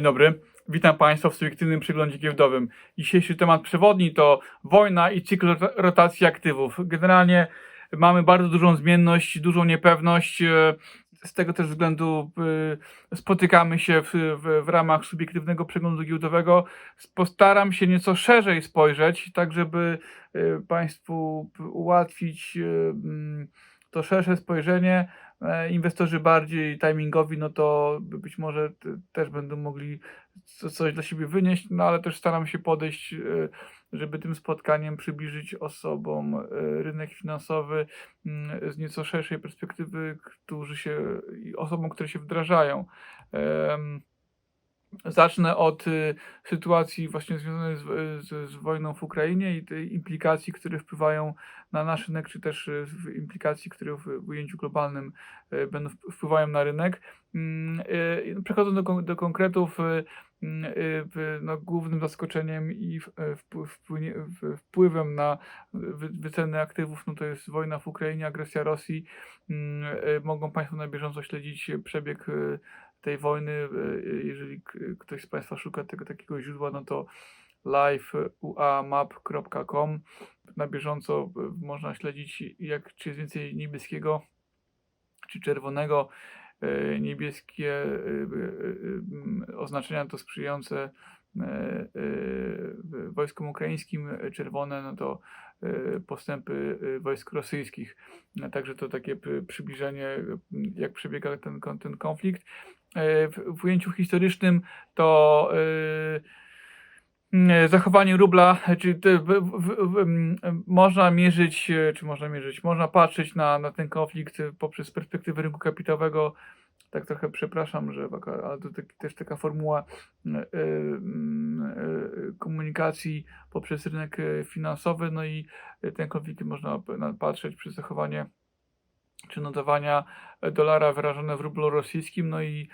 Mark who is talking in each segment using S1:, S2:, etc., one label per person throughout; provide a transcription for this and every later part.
S1: Dzień dobry, witam Państwa w subiektywnym przeglądzie giełdowym. Dzisiejszy temat przewodni to wojna i cykl rota- rotacji aktywów. Generalnie mamy bardzo dużą zmienność, dużą niepewność. e, Z tego też względu e, spotykamy się w, w, w ramach subiektywnego przeglądu giełdowego. Postaram się nieco szerzej spojrzeć, tak żeby e, Państwu ułatwić to szersze spojrzenie. E, Inwestorzy bardziej timingowi, no to być może też będą mogli co- coś dla siebie wynieść, no ale też staram się podejść, e, żeby tym spotkaniem przybliżyć osobom e, rynek finansowy mm, z nieco szerszej perspektywy, którzy się, osobom, które się wdrażają. Zacznę od y, sytuacji właśnie związanej z, z, z wojną w Ukrainie i tej implikacji, które wpływają na nasz rynek, czy też y, implikacji, które w, ujęciu globalnym y, będą wp- wpływają na rynek. Mm, y, Przechodząc do, do konkretów, y, mm, y, no, głównym zaskoczeniem i e, wpływem na wy, wyceny aktywów, no to jest wojna w Ukrainie, agresja Rosji. Mm, y, Mogą Państwo na bieżąco śledzić przebieg y, tej wojny. y, Jeżeli k- ktoś z Państwa szuka tego takiego źródła, no to liveuamap.com. Na bieżąco y, można śledzić, jak, czy jest więcej niebieskiego czy czerwonego. Niebieskie mm, oznaczenia to sprzyjające wojskom ukraińskim, czerwone no to postępy wojsk rosyjskich. Także to takie przy- przybliżenie, jak przebiega ten, ten konflikt. E, W, ujęciu historycznym to e, mm, zachowanie rubla, czy te, w, w, w, m, można mierzyć, e, czy można mierzyć, można patrzeć na, na ten konflikt e, poprzez perspektywę rynku kapitałowego. Tak trochę przepraszam, że ale to tak, też taka formuła e, e, e, komunikacji poprzez rynek e, finansowy, no i e, ten konflikt można patrzeć przez zachowanie czy notowania dolara wyrażone w rublu rosyjskim, no i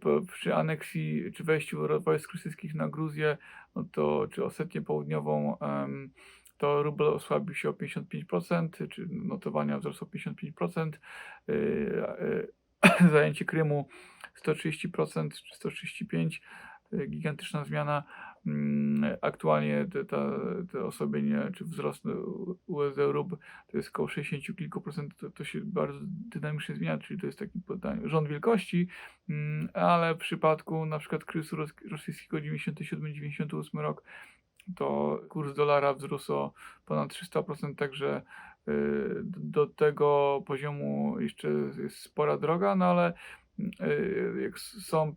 S1: po, przy aneksji czy wejściu wojsk rosyjskich na Gruzję, no to czy Osetię Południową, to rubel osłabił się o 55%, czy notowania wzrosły o 55%, y, y, zajęcie Krymu 130% czy 135%, y, gigantyczna zmiana. Mm, Aktualnie te, te osłabienie czy wzrost USD rub to jest około 60 kilku procent, to, to się bardzo dynamicznie zmienia, czyli to jest taki podanie- rząd wielkości, mm, ale w przypadku na przykład kryzysu ros- rosyjskiego 97-98 rok, to kurs dolara wzrósł o ponad 300%, także y, do tego poziomu jeszcze jest spora droga, no ale y, jak są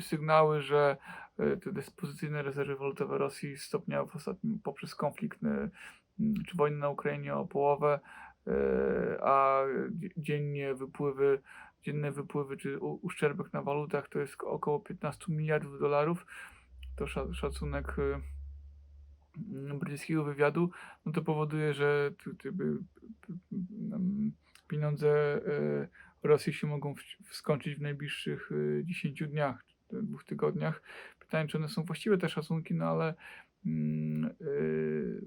S1: sygnały, że te dyspozycyjne rezerwy walutowe Rosji stopniały w ostatnim poprzez konflikt mm, czy wojnę na Ukrainie o połowę, y, a dzie- dziennie wypływy, dzienne wypływy czy uszczerbek na walutach to jest około 15 miliardów dolarów. To sza- szacunek brytyjskiego wywiadu, no to powoduje, że pieniądze Rosji się mogą skończyć w najbliższych y, 10 dniach, dwóch tygodniach. Pytanie, czy one są właściwe te szacunki, no ale mm, y,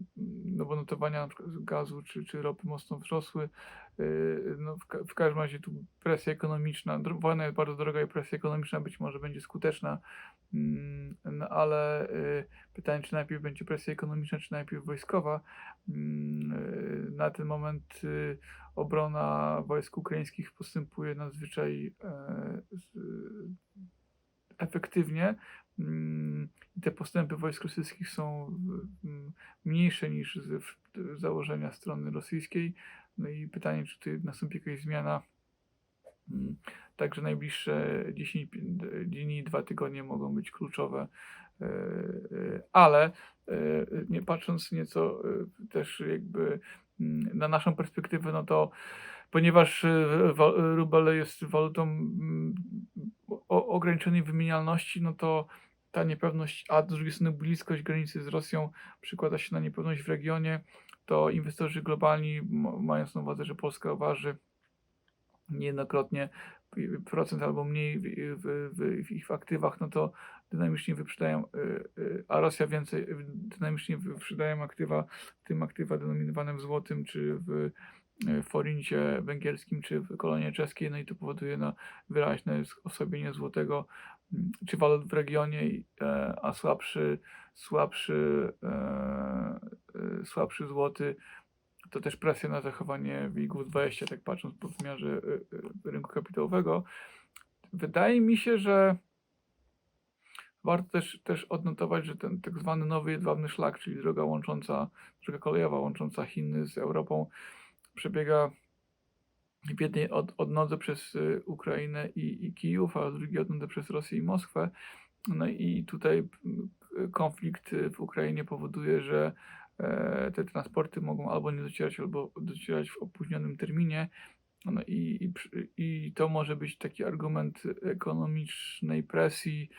S1: no bo notowania gazu czy, czy ropy mocno wzrosły. Y, No w, ka- w każdym razie tu presja ekonomiczna, wojna jest bardzo droga i presja ekonomiczna być może będzie skuteczna, mm, no ale y, pytanie, czy najpierw będzie presja ekonomiczna, czy najpierw wojskowa. Mm, Na ten moment obrona wojsk ukraińskich postępuje nadzwyczaj e, efektywnie. Mm, Te postępy wojsk rosyjskich są mm, mniejsze niż z założenia strony rosyjskiej. No i pytanie, czy tu nastąpi jakaś zmiana. Mm, Także najbliższe 10 pi- dni dwa tygodnie mogą być kluczowe, e, e, ale e, nie patrząc nieco też jakby na naszą perspektywę, no to ponieważ wa- rubel jest walutą o ograniczonej wymienialności, no to ta niepewność, a z drugiej strony bliskość granicy z Rosją przekłada się na niepewność w regionie, to inwestorzy globalni, mając na uwadze, że Polska waży niejednokrotnie procent albo mniej w, w, w, w ich aktywach, no to dynamicznie wyprzedają, y, y, a Rosja więcej dynamicznie wyprzedają aktywa, w tym aktywa denominowane w złotym, czy w y, forincie węgierskim, czy w kolonie czeskiej, no i to powoduje no, wyraźne osłabienie złotego czy walut w regionie, e, a słabszy, słabszy, e, e, słabszy złoty, to też presja na zachowanie WIG-20, tak patrząc po wymiarze rynku kapitałowego. Wydaje mi się, że warto też, też odnotować, że ten tak zwany nowy jedwabny szlak, czyli droga łącząca, droga kolejowa łącząca Chiny z Europą, przebiega w jednej od, odnodze przez y, Ukrainę i, i Kijów, a drugiej odnodze przez Rosję i Moskwę. No i tutaj konflikt y, w Ukrainie powoduje, że e, te transporty mogą albo nie docierać, albo docierać w opóźnionym terminie. No i, i, i to może być taki argument ekonomicznej presji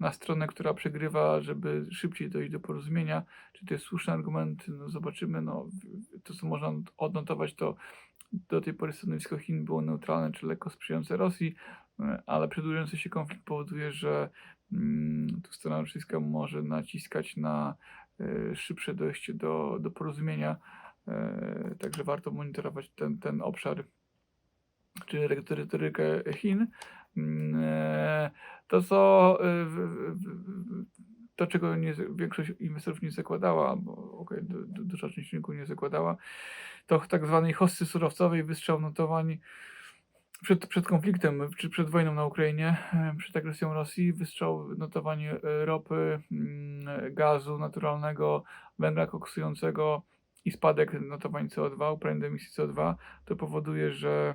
S1: na stronę, która przegrywa, żeby szybciej dojść do porozumienia. Czy to jest słuszny argument? No zobaczymy. No, to, co można odnotować, to do tej pory stanowisko Chin było neutralne czy lekko sprzyjające Rosji, e, ale przedłużający się konflikt powoduje, że mm, tu strona rosyjska może naciskać na e, szybsze dojście do, do porozumienia. E, Także warto monitorować ten, ten obszar, czy retorykę Chin. Mm, To, co to, czego nie, większość inwestorów nie zakładała, bo du- duża część rynku nie zakładała, to tak zwanej hossy surowcowej wystrzał notowań przed, przed konfliktem, czy przed wojną na Ukrainie, e, przed agresją Rosji, wystrzał notowań e, ropy, mm, gazu naturalnego, węgla koksującego i spadek notowań CO2, uprawnień do emisji CO2, to powoduje, że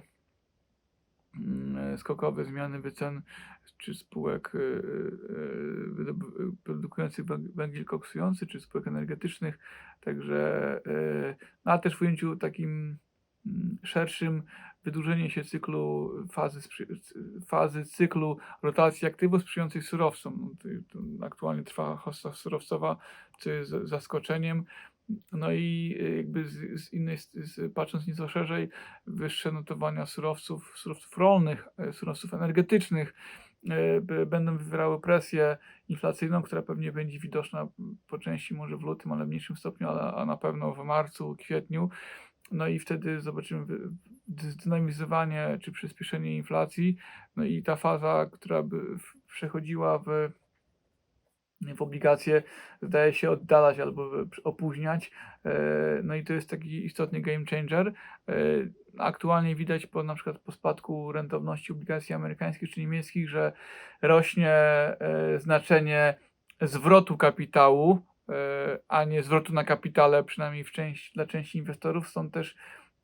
S1: skokowe zmiany wycen czy spółek wydob- y, produkujących węg- węgiel koksujący, czy spółek energetycznych. Także, no, a też w ujęciu takim mm, szerszym, wydłużenie się cyklu fazy, fazy cyklu rotacji aktywów sprzyjającej surowcom. No, aktualnie trwa hossa surowcowa, co jest za- zaskoczeniem. No i y, jakby z, z innej, z, patrząc nieco szerzej, wyższe notowania surowców, surowców rolnych, e, surowców energetycznych e, będą wywierały presję inflacyjną, która pewnie będzie widoczna po części może w lutym, ale w mniejszym stopniu, a na pewno w marcu, kwietniu. No i wtedy zobaczymy zdynamizowanie czy przyspieszenie inflacji. No i ta faza, która by przechodziła w w obligacje zdaje się oddalać albo opóźniać. E, No i to jest taki istotny game changer. E, Aktualnie widać po na przykład po spadku rentowności obligacji amerykańskich czy niemieckich, że rośnie e, znaczenie zwrotu kapitału, a nie zwrotu na kapitale, przynajmniej w części, dla części inwestorów. Stąd też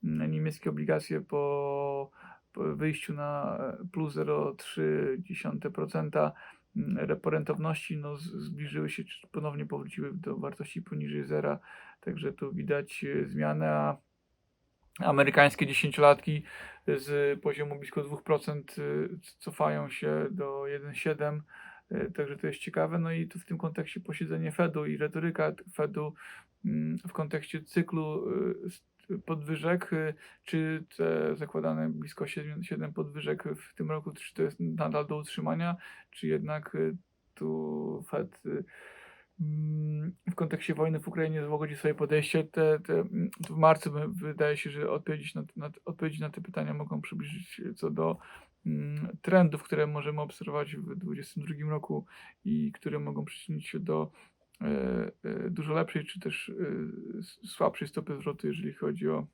S1: niemieckie obligacje po, po wyjściu na plus 0,3% mm, repo rentowności no, zbliżyły się, czy ponownie powróciły do wartości poniżej zera, także tu widać e, zmianę, a amerykańskie dziesięciolatki z poziomu blisko 2% y, cofają się do 1,7%, y, także to jest ciekawe. No i tu w tym kontekście posiedzenie Fedu i retoryka Fedu mm, w kontekście cyklu podwyżek, y, czy te zakładane blisko 7, 7 podwyżek w tym roku, czy to jest nadal do utrzymania, czy jednak y, tu Fed y, mm, w kontekście wojny w Ukrainie złagodzi swoje podejście. Te, te, mm, w marcu wy- wydaje się, że odpowiedzi na, na, odpowiedzi na te pytania mogą przybliżyć co do mm, trendów, które możemy obserwować w 2022 roku i które mogą przyczynić się do dużo lepszej, czy też e, słabszej stopy zwrotu, jeżeli chodzi o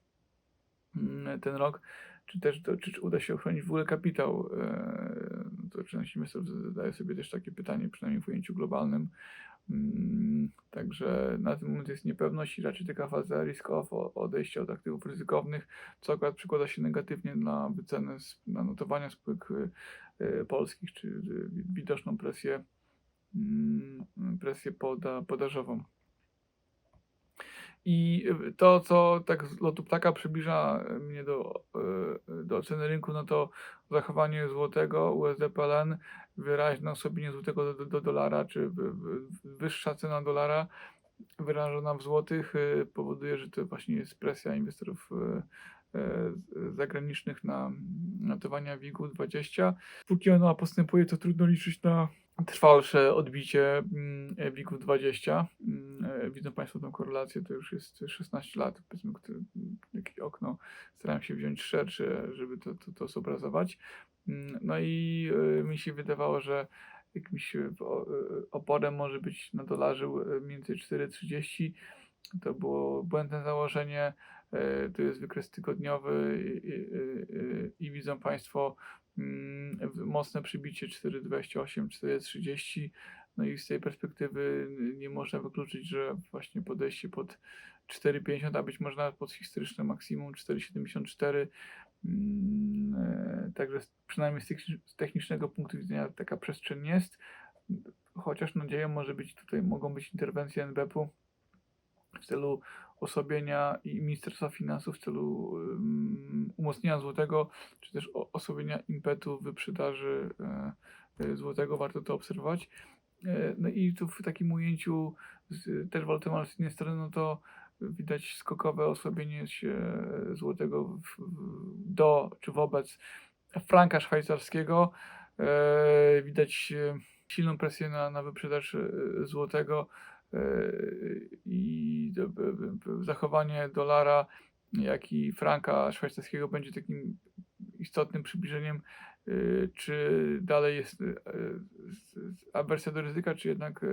S1: mm, ten rok, czy też to, czy, czy uda się ochronić w ogóle kapitał. e, To część inwestorów zadaje sobie też takie pytanie, przynajmniej w ujęciu globalnym. Mm, Także na ten moment jest niepewność i raczej taka faza risk-off, o- odejścia od aktywów ryzykownych, co akurat przekłada się negatywnie na wycenę, na notowania spółek polskich, czy wi- widoczną presję, presję poda, podażową. I y, to, co tak z lotu ptaka przybliża y, mnie do, y, do oceny rynku, no to zachowanie złotego, USD PLN, wyraźne osłabienie złotego do, do dolara, czy wy- wy- wyższa cena dolara wyrażona w złotych powoduje, że to właśnie jest presja inwestorów zagranicznych na notowania WIG-20. Póki ona postępuje, to trudno liczyć na trwalsze odbicie mm, WIG-20. Mm, e, Widzą Państwo tą korelację, to już jest 16 lat, powiedzmy, które, takie okno. Starałem się wziąć szersze, żeby to, to, to zobrazować. Mm, No i y, mi się wydawało, że jakimś e, e, oporem może być na dolarze e, między 4,30. To było błędne założenie. e, To jest wykres tygodniowy i, i, i, i widzą Państwo mocne przybicie 4,28, 4,30. No i z tej perspektywy nie można wykluczyć, że właśnie podejście pod 4,50, a być może nawet pod historyczne maksimum 4,74. Mm, e, Także przynajmniej z technicznego punktu widzenia taka przestrzeń jest. Chociaż nadzieją może być tutaj, mogą być interwencje NBP-u w celu osłabienia i Ministerstwa Finansów w celu um, umocnienia złotego, czy też osłabienia impetu wyprzedaży e, e, złotego. Warto to obserwować. E, No i tu w takim ujęciu z, też z jednej strony, no to widać skokowe osłabienie się złotego w, do czy wobec franka szwajcarskiego. Widać silną presję na, na wyprzedaż złotego i b, b, zachowanie dolara, jak i franka szwajcarskiego będzie takim istotnym przybliżeniem, e, czy dalej jest z- awersja do ryzyka, czy jednak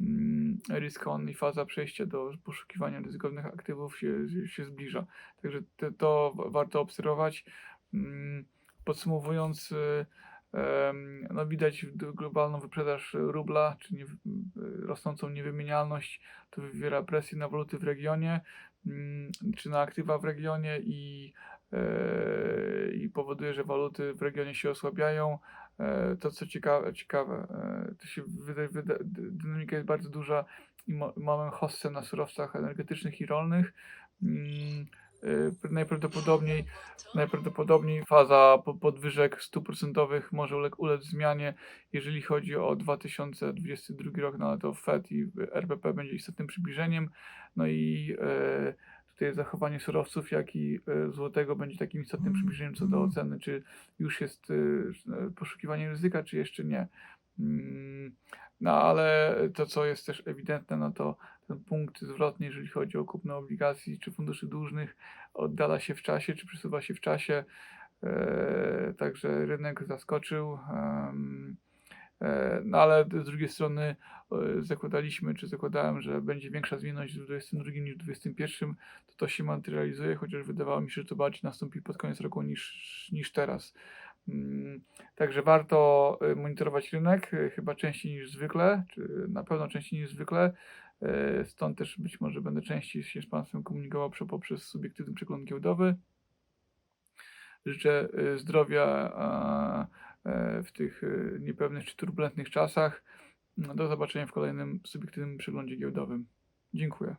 S1: mm, risk on i faza przejścia do poszukiwania ryzykownych aktywów się, się- zbliża. Także te, to wa- warto obserwować. Mm, Podsumowując, no widać globalną wyprzedaż rubla, czy rosnącą niewymienialność, to wywiera presję na waluty w regionie, mm, czy na aktywa w regionie i, e, i powoduje, że waluty w regionie się osłabiają. E, To co ciekawe, ciekawe to się wyda, wyda, dy- dynamika jest bardzo duża i mamy hossę na surowcach energetycznych i rolnych. Mm, e, Najprawdopodobniej najprawdopodobniej faza po- podwyżek stóp procentowych może ule- ulec zmianie, jeżeli chodzi o 2022 rok, no to Fed i RBP będzie istotnym przybliżeniem. No i e, tutaj zachowanie surowców, jak i e, złotego będzie takim istotnym przybliżeniem co do oceny, czy już jest poszukiwanie ryzyka, czy jeszcze nie. No ale to, co jest też ewidentne, no to ten punkt zwrotny, jeżeli chodzi o kupno obligacji czy funduszy dłużnych, oddala się w czasie, czy przesuwa się w czasie. E, także rynek zaskoczył. e, no ale z drugiej strony e, zakładaliśmy, czy zakładałem, że będzie większa zmienność w 2022 niż w 2021. To to się materializuje, chociaż wydawało mi się, że to bardziej nastąpi pod koniec roku niż, niż teraz. Mm, Także warto e, monitorować rynek, e, chyba częściej niż zwykle, czy na pewno częściej niż zwykle. E, Stąd też być może będę częściej się z Państwem komunikował prze- poprzez subiektywny przegląd giełdowy. Życzę zdrowia e, w tych niepewnych czy turbulentnych czasach. Do zobaczenia w kolejnym subiektywnym przeglądzie giełdowym. Dziękuję.